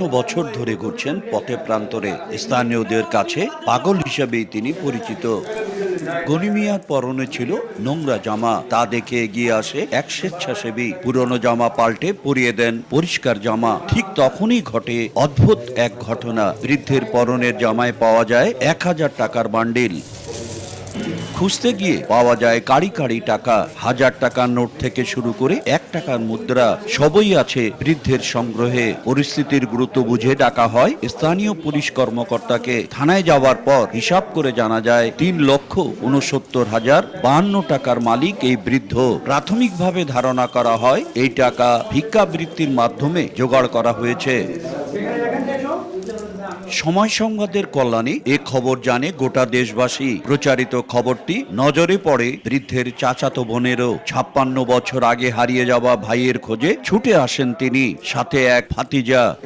ছাপ্পান্ন বছর ধরে ঘুরছেন পথে প্রান্তরে। স্থানীয়দের কাছে পাগল হিসেবেই তিনি পরিচিত। গনিমিয়ার পরনে ছিল নোংরা জামা। তা দেখে এগিয়ে আসে এক স্বেচ্ছাসেবী। পুরনো জামা পাল্টে পরিয়ে দেন। পরিষ্কার জামা। ঠিক তখনই ঘটে অদ্ভুত এক ঘটনা। বৃদ্ধের পরনের জামায় পাওয়া যায় এক হাজার টাকার বান্ডিল। খুঁজতে গিয়ে পাওয়া যায় কাড়ি কাড়ি টাকা। হাজার টাকার নোট থেকে শুরু করে এক টাকার মুদ্রা সবই আছে বৃদ্ধের সংগ্রহে। পরিস্থিতির গুরুত্ব বুঝে ডাকা হয় স্থানীয় পুলিশ কর্মকর্তাকে। থানায় যাওয়ার পর হিসাব করে জানা যায়, তিন লক্ষ উনসত্তর হাজার বাহান্ন টাকার মালিক এই বৃদ্ধ। প্রাথমিকভাবে ধারণা করা হয়, এই টাকা ভিক্ষাবৃত্তির মাধ্যমে জোগাড় করা হয়েছে। সময় সংবাদের কল্যাণে এ খবর জানে গোটা দেশবাসী। প্রচারিত খবরটি নজরে পড়ে বৃদ্ধের চাচাতো বোনেরও। ছাপ্পান্ন বছর আগে হারিয়ে যাওয়া ভাইয়ের খোঁজে ছুটে আসেন তিনি। সাথে এক ভাতিজা